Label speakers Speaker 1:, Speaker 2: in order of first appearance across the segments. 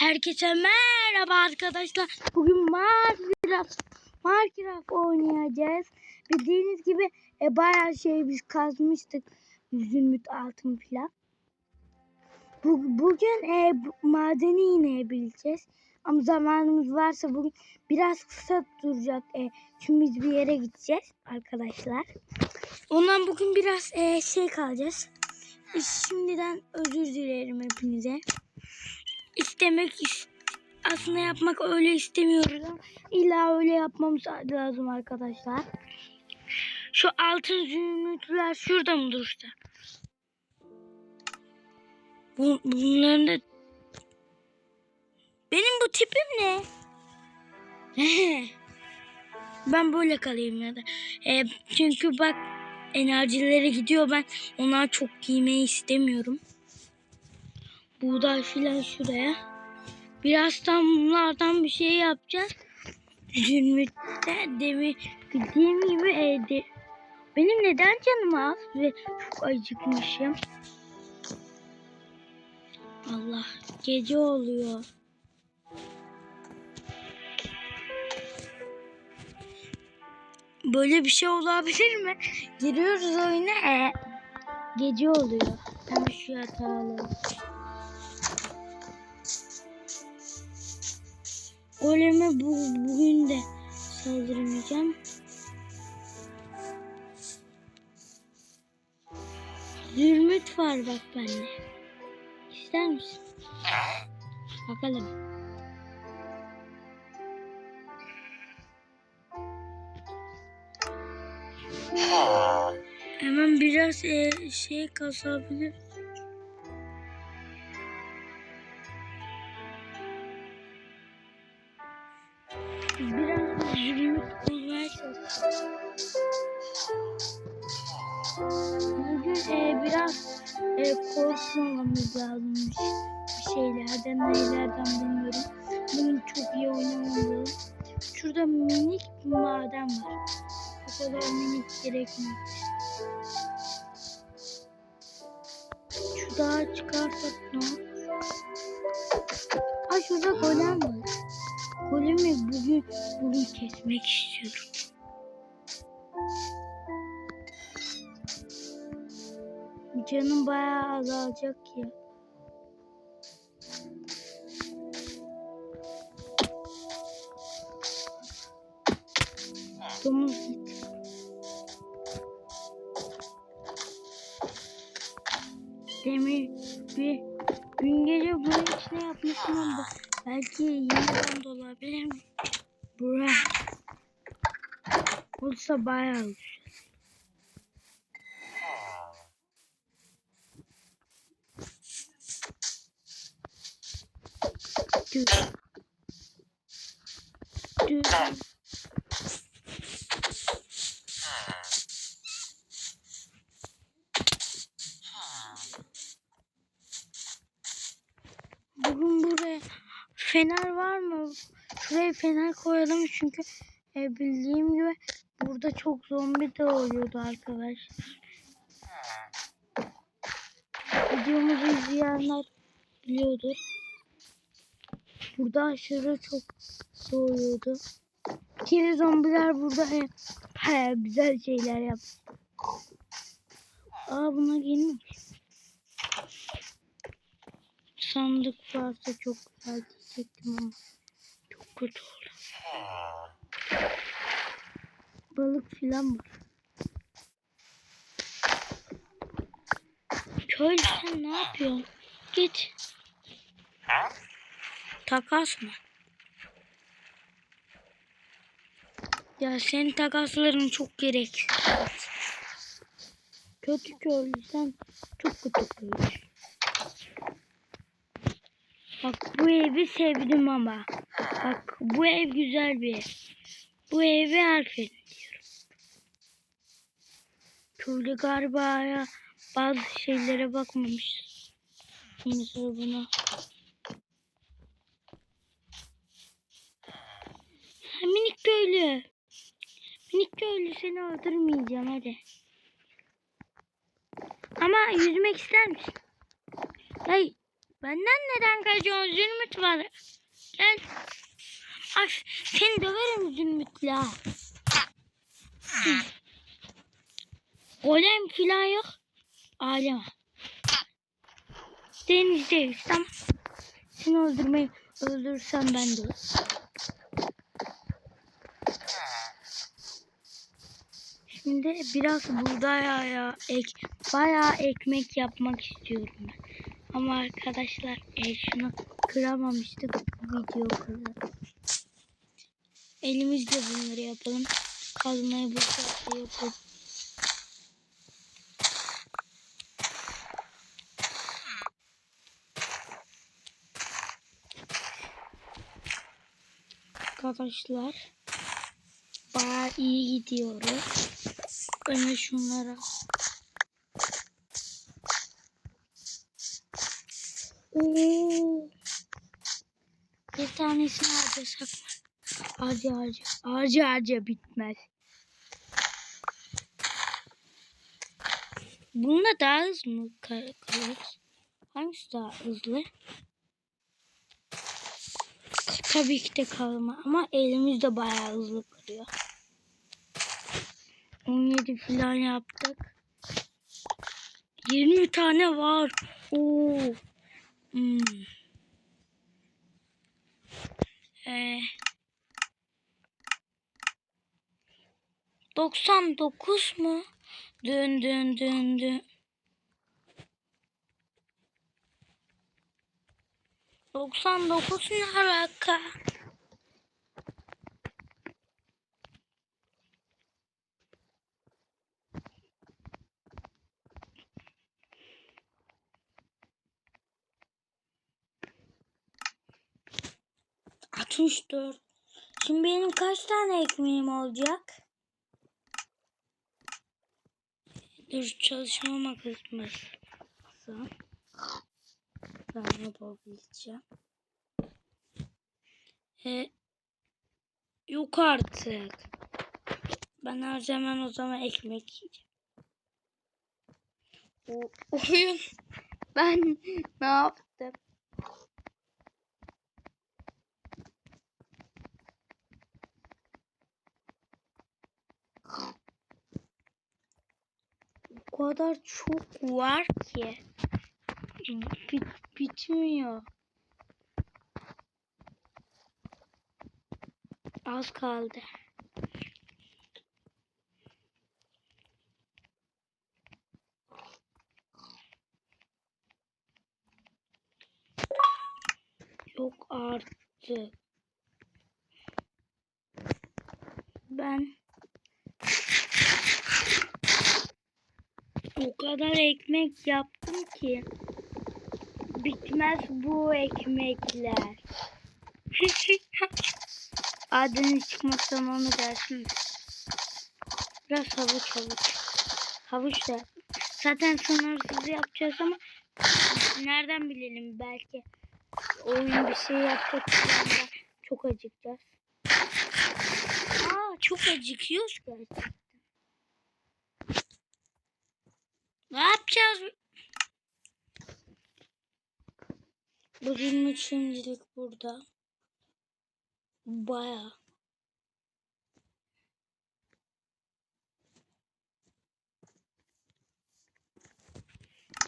Speaker 1: Herkese merhaba arkadaşlar. Bugün Minecraft, Minecraft oynayacağız. Bildiğiniz gibi e, bayağı şey biz kazmıştık. Zümrüt altın filan. Bu, bugün e, madeni inebileceğiz. Ama zamanımız varsa bugün biraz kısa duracak. E, çünkü biz bir yere gideceğiz arkadaşlar. Ondan bugün biraz e, şey kalacağız. E, Şimdiden özür dilerim hepinize istemek is- aslında yapmak öyle istemiyoruz ama illa öyle yapmamız lazım arkadaşlar. Şu altın zümrütler şurada mı dursa? Bu, bunların da benim bu tipim ne? ben böyle kalayım ya da. E, çünkü bak enerjileri gidiyor ben onlar çok giymeyi istemiyorum buğday filan şuraya. Birazdan bunlardan bir şey yapacağız. Zümrüt'te demi dediğim gibi evde. Benim neden canım az ve çok acıkmışım. Allah gece oluyor. Böyle bir şey olabilir mi? Giriyoruz oyuna e, gece oluyor. Hemen şu yatağı alalım. Goleme bu, bugün de saldırmayacağım. Zülmüt var bak bende. İster misin? Bakalım. Hemen biraz e, şey kasabilir. E, korkmamamız lazımmış bir şeylerden neylerden bilmiyorum. Bugün çok iyi oynamalıyız. Şurada minik bir maden var. O kadar minik gerekmiyor. Şu dağa çıkarsak ne olur? Aa şurada golem var. Golemi bugün bugün kesmek istiyorum. Canım bayağı azalacak ya. Domuz git. Demir bir gün gece bunun içine yapmıştım ama belki yeniden dolabilir mi? Bura. Olsa bayağı olur. Bugün buraya fener var mı? Şuraya fener koyalım çünkü e, bildiğim gibi burada çok zombi de oluyordu arkadaşlar. Videomuzu izleyenler biliyordur. Burada aşırı çok doğuyordu. Kiri zombiler burada hep he, güzel şeyler yaptı. Aa buna gelmemiş. Sandık varsa çok güzel diyecektim ama çok kötü oldu. Balık filan var. Köylü sen ne yapıyorsun? Git. Takas mı? Ya senin takasların çok gerek. Kötü köylü sen çok kötü köylü. Bak bu evi sevdim ama. Bak bu ev güzel bir ev. Bu evi aferin diyorum. Köylü galiba ya bazı şeylere bakmamış. Şimdi sıra buna. Minik köylü. Minik köylü seni öldürmeyeceğim hadi. Ama yüzmek ister misin? Ya Benden neden kaçıyorsun Zümrüt var. Gel. Ay seni döverim Zümrüt'le. Hı. Golem filan yok. Alem. Denizdeyiz tamam. Seni öldürmeyi öldürsem ben de Şimdi biraz buğday ya ek, bayağı ekmek yapmak istiyorum ben. Ama arkadaşlar e, şunu kıramamıştık bu video kırdı. Elimizle bunları yapalım. Kazmayı bıçakla yapalım. Arkadaşlar bayağı iyi gidiyoruz. Öne şunlara. Oo. Bir tanesini harcasak mı? Harca harca. Harca harca bitmez. Bununla daha hızlı mı kal- kalırız? Hangisi daha hızlı? Tabii ki de kalma ama elimiz de bayağı hızlı kırıyor. 17 falan yaptık. 20 tane var. Oo. Hmm. Ee, 99 mu? Dön dön dön dön. 99 ne alaka? Dört. Şimdi benim kaç tane ekmeğim olacak? Dur çalışmama kısmı. Ben yapabileceğim. E, yok artık. Ben her zaman o zaman ekmek yiyeceğim. O, oyun. Ben ne yaptım? O kadar çok var ki. Bit, bitmiyor. Az kaldı. Yok artık. Ben o kadar ekmek yaptım ki bitmez bu ekmekler. Adını çıkmak zamanı gelsin. Biraz havuç havuç. Havuç da. Zaten sınırsız yapacağız ama nereden bilelim belki oyun bir şey yapacak çok acıkacağız. Aa çok acıkıyoruz gerçekten. Ne yapacağız? Bu 23 şimdilik burada. Baya.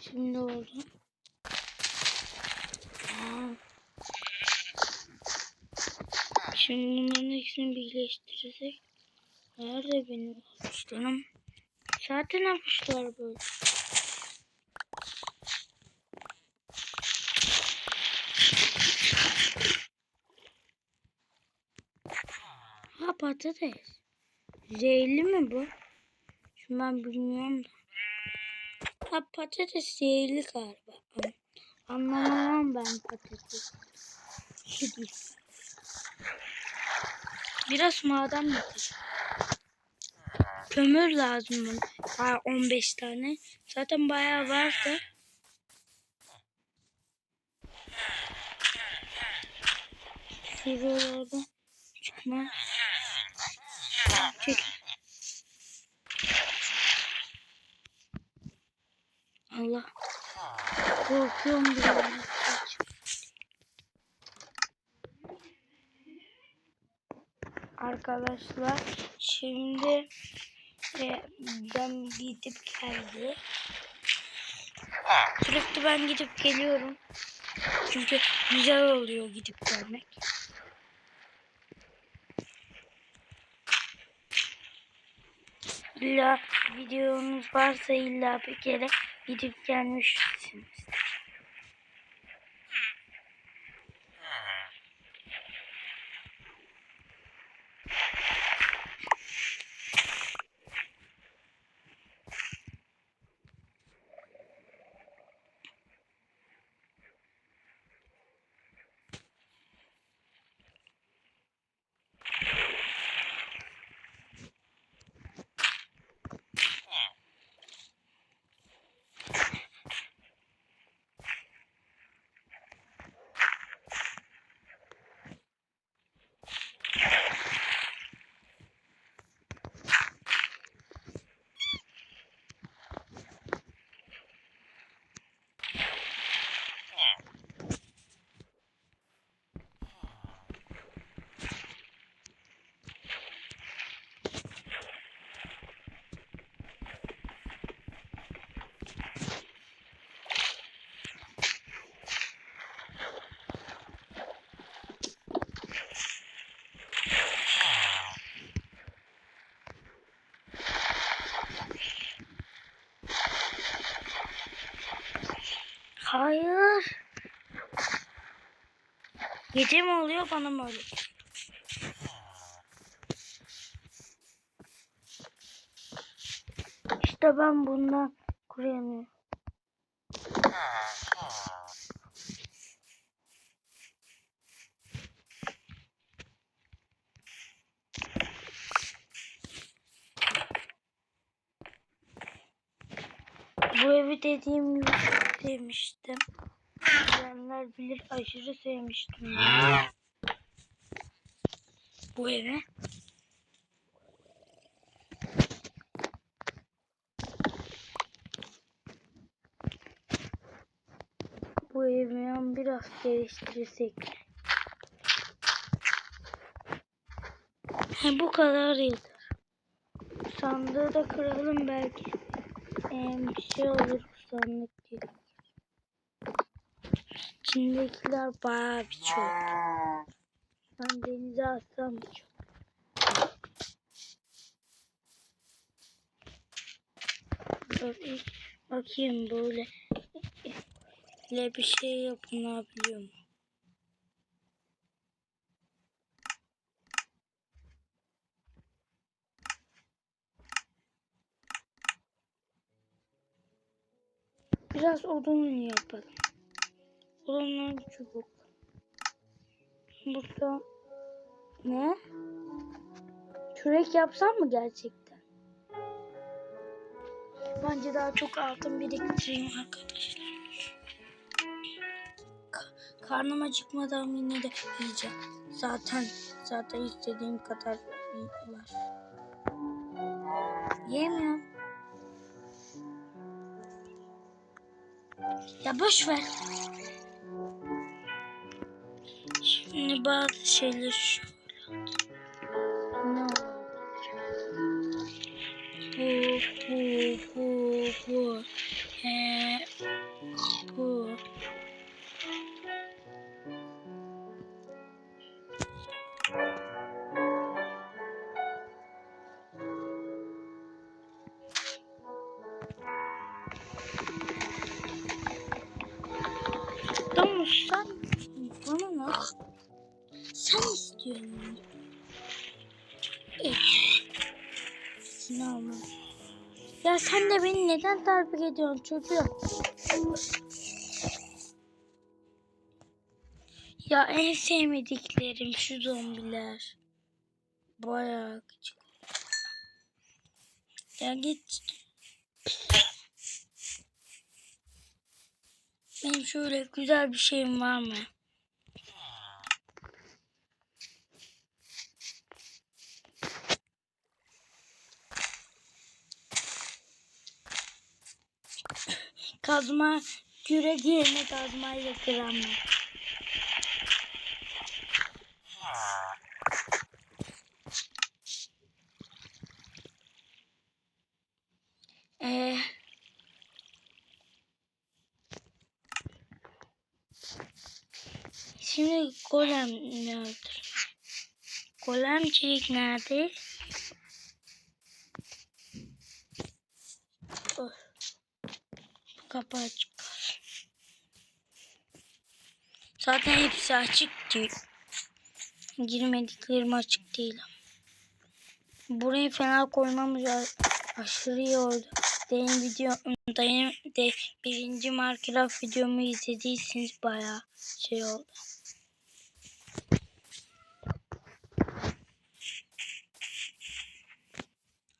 Speaker 1: Şimdi oldu. Şimdi bunların ikisini birleştirirsek. Nerede benim avuçlarım? Zaten avuçlar böyle. Ha patates. Zehirli mi bu? Şimdi ben bilmiyorum da. Ha patates zehirli galiba. Anlamam ben patates. Şimdi. Biraz maden getir. Kömür lazım bana. Ha 15 tane. Zaten bayağı vardı. Şuralarda çıkma. Çek. Allah. Korkuyorum biraz. Arkadaşlar şimdi e, ben gidip geldi. Sürekli ben gidip geliyorum. Çünkü güzel oluyor gidip gelmek. İlla videonuz varsa illa bir kere gidip gelmişsiniz. Gece mi oluyor bana mı öyle? İşte ben bundan kuruyanıyorum. Bu evi dediğim gibi çok sevmiştim. Bilenler bilir aşırı sevmiştim. ben. Bu evi. Bu evi biraz geliştirirsek. He, bu kadar yeter. Sandığı da kıralım belki. Ee, bir şey olur sandık değil. İçindekiler bayağı bir çok. Ben denize atsam çok. Bakayım böyle. Böyle bir şey yapılabiliyor mu? Biraz odun yapalım. Odunlar çubuk. Burada ne? Kürek yapsam mı gerçekten? Bence daha çok altın biriktireyim arkadaşlar. Ka- Karnım acıkmadan yine de yiyeceğim. Zaten zaten istediğim kadar var. Yemiyorum. Ya boş ver. Şimdi bazı şeyler oldu? Bu, bu, bu, bu. İstiyorsun. Evet. Ya sen de beni neden takip ediyorsun çocuğum? Ya en sevmediklerim şu zombiler. Bayağı küçük. Ya git. Benim şöyle güzel bir şeyim var mı? kazma kürek yerine kazmayla kıranlar. Ee, eh. şimdi golem ne öldür? Golem çelik nerede? Kapı açık. Zaten hepsi açık değil. Girmediklerim açık değil. Burayı fena koymamız aşırı iyi oldu. Benim video, dayım de birinci Minecraft videomu izlediyseniz bayağı şey oldu.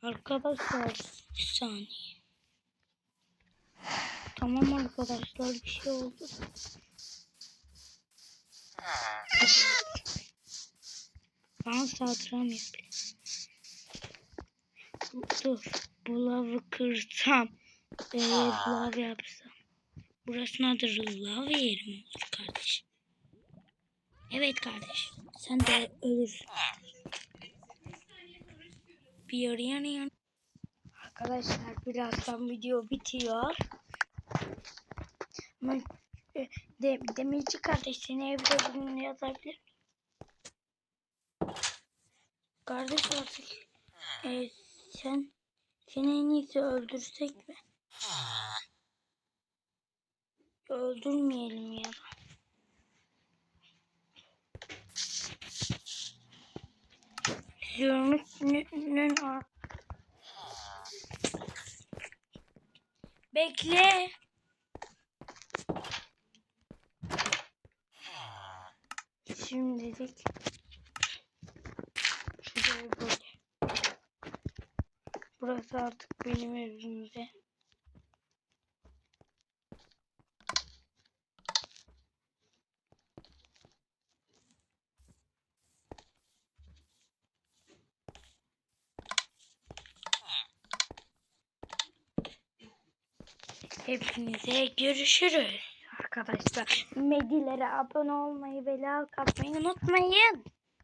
Speaker 1: Arkadaşlar bir saniye. Tamam arkadaşlar bir şey oldu. Ben saldıramıyorum bile. Dur. Bu lavı kırsam. Ee, lav yapsam. Burası nedir? Lav yeri mi olur kardeş? Evet kardeş. Sen de ölürsün. Bir yarıyan yan. Arkadaşlar birazdan video bitiyor. E, de, demirci kardeş seni evde bugün yazabilir? Kardeş artık e, sen seni en iyisi öldürsek mi? Öldürmeyelim ya. Zümrüt'ün Bekle. Şimdilik şuraya böyle. Burası artık benim evimde. Hepinize görüşürüz. Arkadaşlar Medilere abone olmayı ve like atmayı unutmayın.